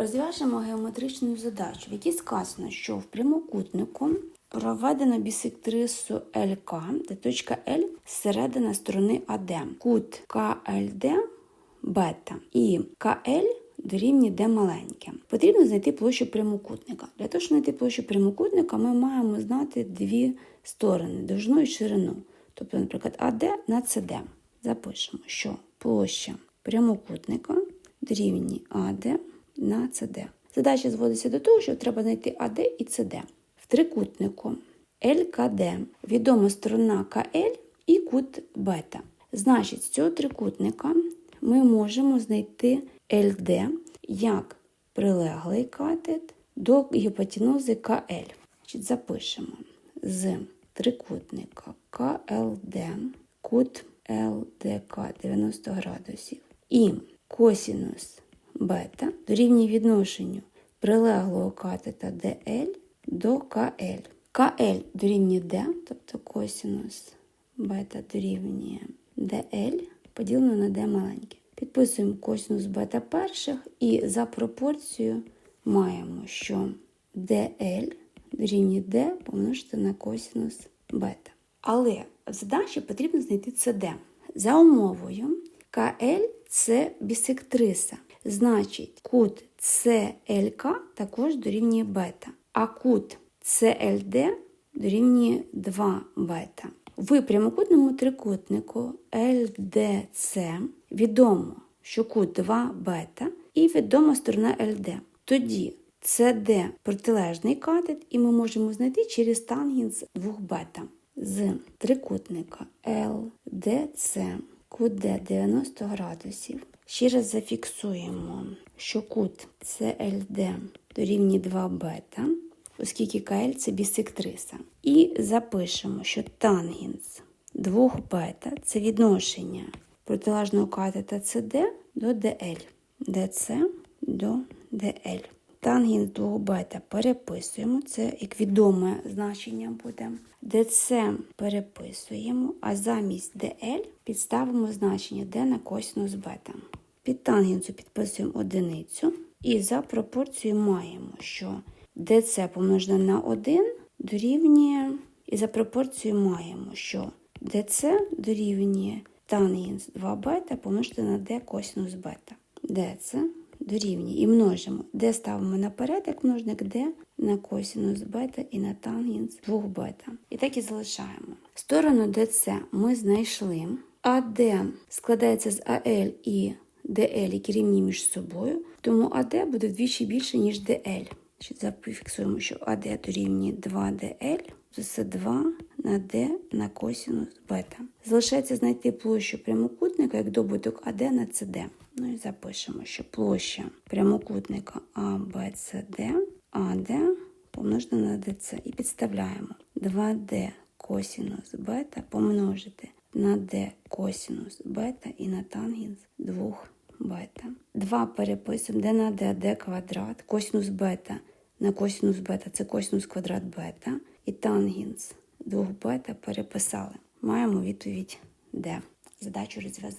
Розв'яжемо геометричну задачу, в якій сказано, що в прямокутнику проведено бісектрису ЛК, де точка L зсередина сторони АД. Кут КЛД бета і КЛ дорівнює D маленьке. Потрібно знайти площу прямокутника. Для того, щоб знайти площу прямокутника, ми маємо знати дві сторони довжину і ширину. Тобто, наприклад, АД на СД. Запишемо, що площа прямокутника дорівнює АД на СД. Задача зводиться до того, що треба знайти АД і СД. В трикутнику ЛКД відома сторона КЛ і кут бета. Значить, з цього трикутника ми можемо знайти ЛД як прилеглий катет до гіпотенузи КЛ. Значить, запишемо з трикутника КЛД, кут ЛДК 90 градусів і косінус бета дорівнює відношенню прилеглого катета DL до КЛ. КЛ дорівнює D, тобто косінус бета дорівнює DL поділено на D маленьке. Підписуємо косинус бета перших і за пропорцією маємо, що DL дорівнює D помножити на косинус бета. Але в задачі потрібно знайти CD. За умовою КЛ це бісектриса. Значить, кут CLK також дорівнює бета, а кут CLD дорівнює 2 бета. В прямокутному трикутнику LDC відомо, що кут 2 бета і відома сторона LD. Тоді CD протилежний катет, і ми можемо знайти через тангенс 2 бета. З трикутника LDC кут D 90 градусів. Ще раз зафіксуємо, що кут CLD дорівнює 2 бета, оскільки КЛ це бісектриса. І запишемо, що тангенс 2 бета це відношення протилежного катета CD до DL, DC до DL. Тангенс 2 бета переписуємо, це як відоме значення буде. DC переписуємо, а замість DL підставимо значення D на косинус бета. Під тангенсу підписуємо одиницю і за пропорцією маємо, що DC помножене на 1 дорівнює, і за пропорцією маємо, що DC дорівнює тангенс 2 бета помножити на D косинус бета. DC дорівнює і множимо. D ставимо наперед, як множник D на косинус бета і на тангенс 2 бета. І так і залишаємо. Сторону DC ми знайшли. АД складається з АЛ і DL, які рівні між собою, тому АД буде вдвічі більше, ніж DL. Зафіксуємо, що АД дорівнює 2DL, це 2 на D на косинус бета. Залишається знайти площу прямокутника як добуток АД на CD. Запишемо, що площа прямокутника ABCD, AD помножена на DC. І підставляємо 2D косинус бета помножити на D косинус бета і на тангенс 2 бета. 2 переписуємо d на d, d квадрат, косинус бета на косинус бета це косинус квадрат бета. І тангенс 2 бета переписали. Маємо відповідь D. Задачу розв'язали.